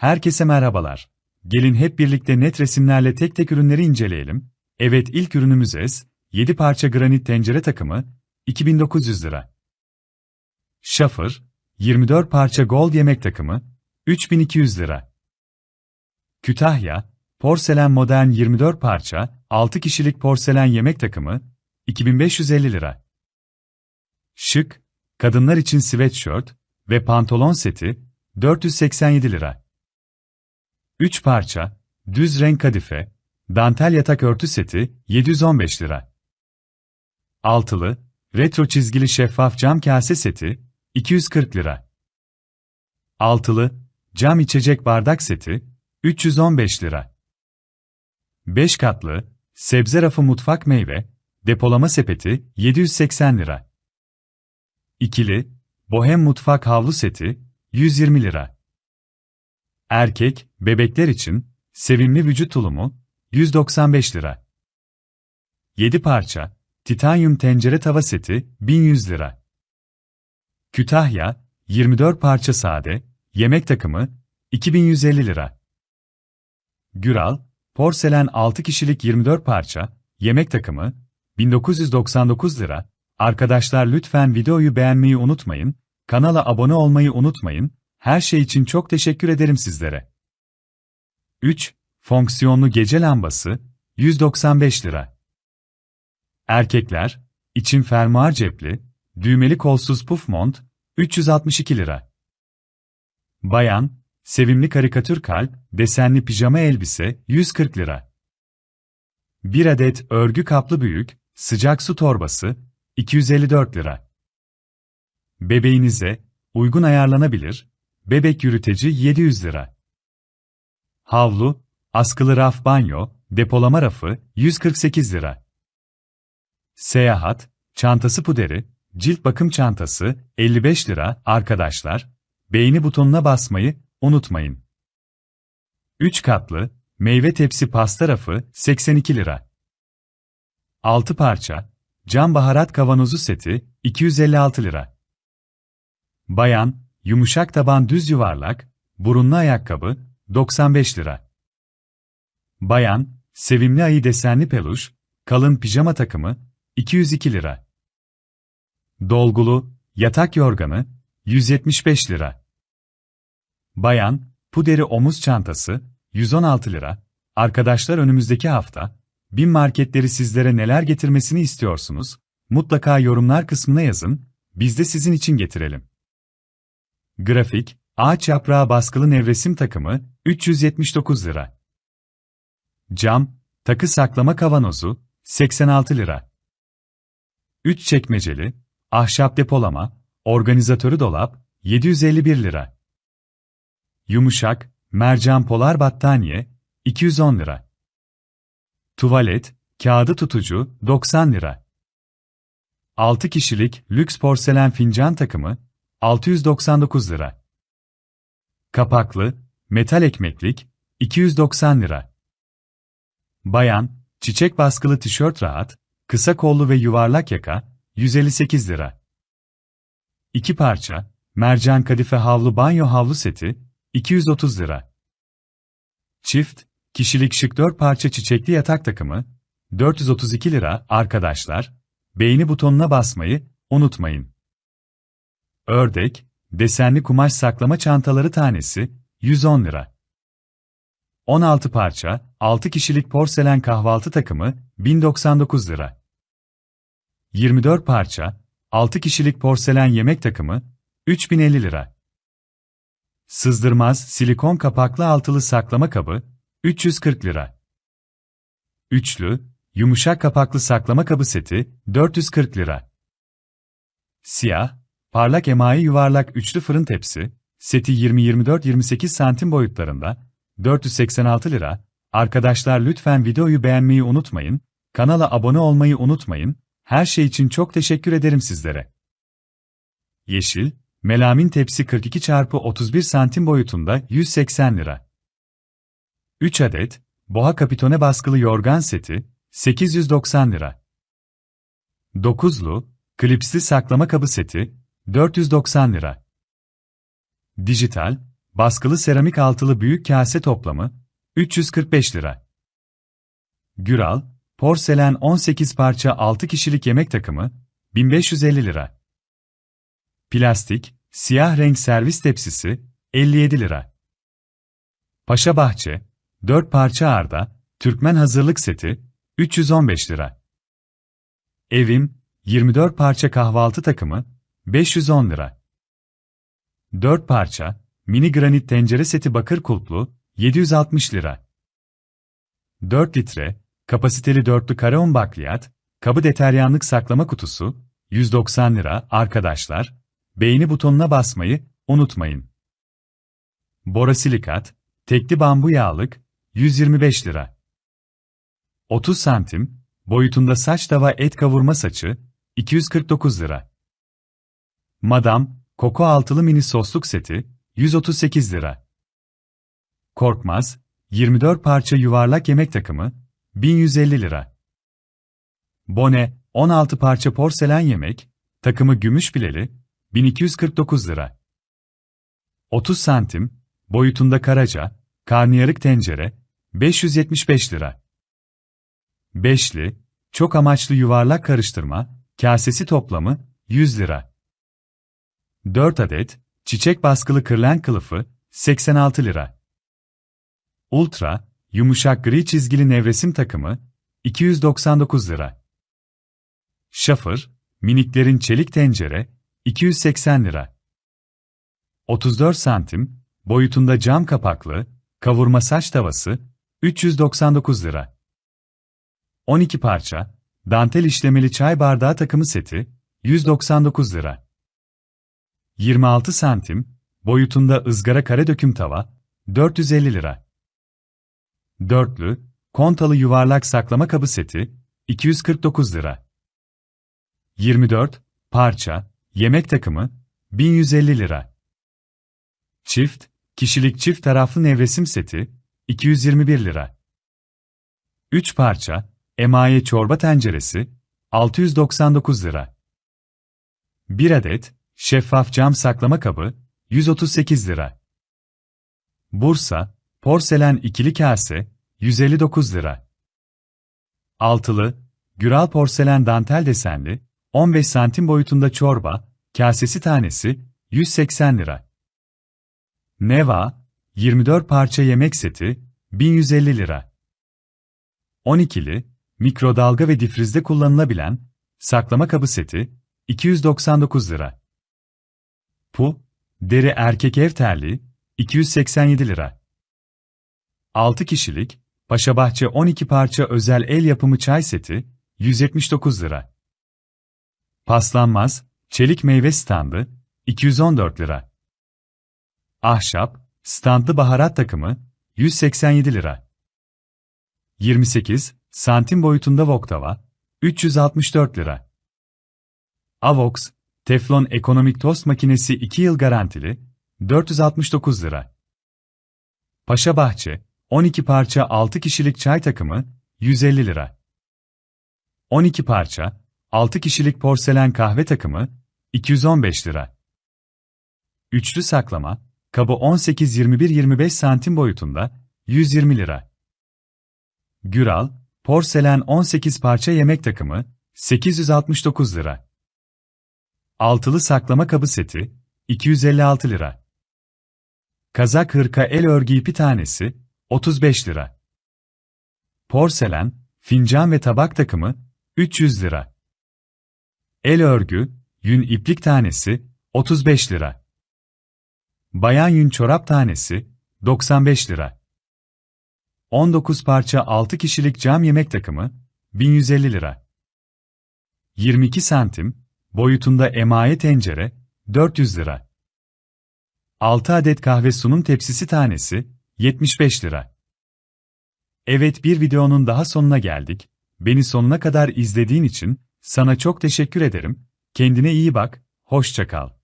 Herkese merhabalar. Gelin hep birlikte net resimlerle tek tek ürünleri inceleyelim. Evet ilk ürünümüz Ez, 7 parça granit tencere takımı, 2900 lira. Şafır, 24 parça gold yemek takımı, 3200 lira. Kütahya, porselen modern 24 parça, 6 kişilik porselen yemek takımı, 2550 lira. Şık, kadınlar için sweatshirt ve pantolon seti, 487 lira. 3 parça, düz renk kadife, dantel yatak örtü seti, 715 lira. Altılı, retro çizgili şeffaf cam kase seti, 240 lira. Altılı, cam içecek bardak seti, 315 lira. 5 katlı, sebze rafı mutfak meyve, depolama sepeti, 780 lira. İkili, bohem mutfak havlu seti, 120 lira. Erkek, bebekler için, sevimli vücut tulumu, 195 lira. 7 parça, titanyum tencere tava seti, 1100 lira. Kütahya, 24 parça sade, yemek takımı, 2150 lira. Güral, porselen 6 kişilik 24 parça, yemek takımı, 1999 lira. Arkadaşlar lütfen videoyu beğenmeyi unutmayın, kanala abone olmayı unutmayın, her şey için çok teşekkür ederim sizlere. 3. Fonksiyonlu gece lambası, 195 lira. Erkekler, için fermuar cepli, düğmeli kolsuz puf mont, 362 lira. Bayan, sevimli karikatür kalp, desenli pijama elbise, 140 lira. 1 adet örgü kaplı büyük, sıcak su torbası, 254 lira. Bebeğinize, uygun ayarlanabilir, bebek yürüteci 700 lira. Havlu, askılı raf banyo, depolama rafı 148 lira. Seyahat, çantası puderi, cilt bakım çantası 55 lira arkadaşlar. Beğeni butonuna basmayı unutmayın. 3 katlı, meyve tepsi pasta rafı 82 lira. 6 parça, cam baharat kavanozu seti 256 lira. Bayan, yumuşak taban düz yuvarlak, burunlu ayakkabı 95 lira. Bayan, sevimli ayı desenli peluş, kalın pijama takımı 202 lira. Dolgulu, yatak yorganı 175 lira. Bayan, puderi omuz çantası 116 lira. Arkadaşlar önümüzdeki hafta, bin marketleri sizlere neler getirmesini istiyorsunuz? Mutlaka yorumlar kısmına yazın, biz de sizin için getirelim. Grafik, ağaç yaprağı baskılı nevresim takımı, 379 lira. Cam, takı saklama kavanozu, 86 lira. 3 çekmeceli, ahşap depolama, organizatörü dolap, 751 lira. Yumuşak, mercan polar battaniye, 210 lira. Tuvalet, kağıdı tutucu, 90 lira. 6 kişilik lüks porselen fincan takımı, 699 lira. Kapaklı, metal ekmeklik, 290 lira. Bayan, çiçek baskılı tişört rahat, kısa kollu ve yuvarlak yaka, 158 lira. 2 parça, mercan kadife havlu banyo havlu seti, 230 lira. Çift, kişilik şık 4 parça çiçekli yatak takımı, 432 lira arkadaşlar, beğeni butonuna basmayı unutmayın. Ördek, desenli kumaş saklama çantaları tanesi, 110 lira. 16 parça, 6 kişilik porselen kahvaltı takımı, 1099 lira. 24 parça, 6 kişilik porselen yemek takımı, 3050 lira. Sızdırmaz silikon kapaklı altılı saklama kabı, 340 lira. Üçlü, yumuşak kapaklı saklama kabı seti, 440 lira. Siyah, Parlak emayi yuvarlak üçlü fırın tepsi, seti 20-24-28 santim boyutlarında, 486 lira. Arkadaşlar lütfen videoyu beğenmeyi unutmayın, kanala abone olmayı unutmayın, her şey için çok teşekkür ederim sizlere. Yeşil, melamin tepsi 42 x 31 santim boyutunda 180 lira. 3 adet, boğa kapitone baskılı yorgan seti, 890 lira. 9'lu, klipsli saklama kabı seti, 490 lira. Dijital, baskılı seramik altılı büyük kase toplamı 345 lira. Güral, porselen 18 parça 6 kişilik yemek takımı 1550 lira. Plastik, siyah renk servis tepsisi 57 lira. Paşa Bahçe, 4 parça arda, Türkmen hazırlık seti 315 lira. Evim, 24 parça kahvaltı takımı 510 lira. 4 parça, mini granit tencere seti bakır kulplu 760 lira. 4 litre, kapasiteli dörtlü karaon bakliyat, kabı deteryanlık saklama kutusu 190 lira arkadaşlar. Beğeni butonuna basmayı unutmayın. Borasilikat, tekli bambu yağlık 125 lira. 30 santim, boyutunda saç tava et kavurma saçı 249 lira. Madam, Koko altılı mini sosluk seti 138 lira. Korkmaz, 24 parça yuvarlak yemek takımı 1150 lira. Bone, 16 parça porselen yemek, takımı gümüş bileli 1249 lira. 30 santim, boyutunda karaca, karnıyarık tencere 575 lira. Beşli, çok amaçlı yuvarlak karıştırma, kasesi toplamı 100 lira. 4 adet, çiçek baskılı kırlen kılıfı 86 lira. Ultra, yumuşak gri çizgili nevresim takımı 299 lira. Şafır, miniklerin çelik tencere 280 lira. 34 santim, boyutunda cam kapaklı, kavurma saç tavası 399 lira. 12 parça, dantel işlemeli çay bardağı takımı seti 199 lira. 26 santim, boyutunda ızgara kare döküm tava 450 lira. Dörtlü, kontalı yuvarlak saklama kabı seti 249 lira. 24 parça, yemek takımı 1150 lira. Çift, kişilik çift taraflı nevresim seti 221 lira. 3 parça, emaye çorba tenceresi 699 lira. 1 adet, şeffaf cam saklama kabı 138 lira. Bursa, porselen ikili kase 159 lira. Altılı, güral porselen dantel desenli 15 santim boyutunda çorba, kasesi tanesi 180 lira. Neva, 24 parça yemek seti 1150 lira. 12'li, mikrodalga ve difrizde kullanılabilen saklama kabı seti 299 lira. Pu, deri erkek ev terliği 287 lira. 6 kişilik, Paşabahçe 12 parça özel el yapımı çay seti 179 lira. Paslanmaz, çelik meyve standı, 214 lira. Ahşap, standlı baharat takımı, 187 lira. 28, santim boyutunda voktava, 364 lira. Avox, teflon ekonomik tost makinesi 2 yıl garantili, 469 lira. Paşa Bahçe, 12 parça 6 kişilik çay takımı, 150 lira. 12 parça, 6 kişilik porselen kahve takımı 215 lira. Üçlü saklama, kabı 18-21-25 santim boyutunda 120 lira. Güral, porselen 18 parça yemek takımı 869 lira. Altılı saklama kabı seti 256 lira. Kazak hırka el örgü ipi tanesi 35 lira. Porselen, fincan ve tabak takımı 300 lira. El örgü, yün iplik tanesi, 35 lira. Bayan yün çorap tanesi, 95 lira. 19 parça 6 kişilik cam yemek takımı, 1150 lira. 22 santim, boyutunda emaye tencere, 400 lira. 6 adet kahve sunum tepsisi tanesi, 75 lira. Evet bir videonun daha sonuna geldik. Beni sonuna kadar izlediğin için sana çok teşekkür ederim. Kendine iyi bak, hoşça kal.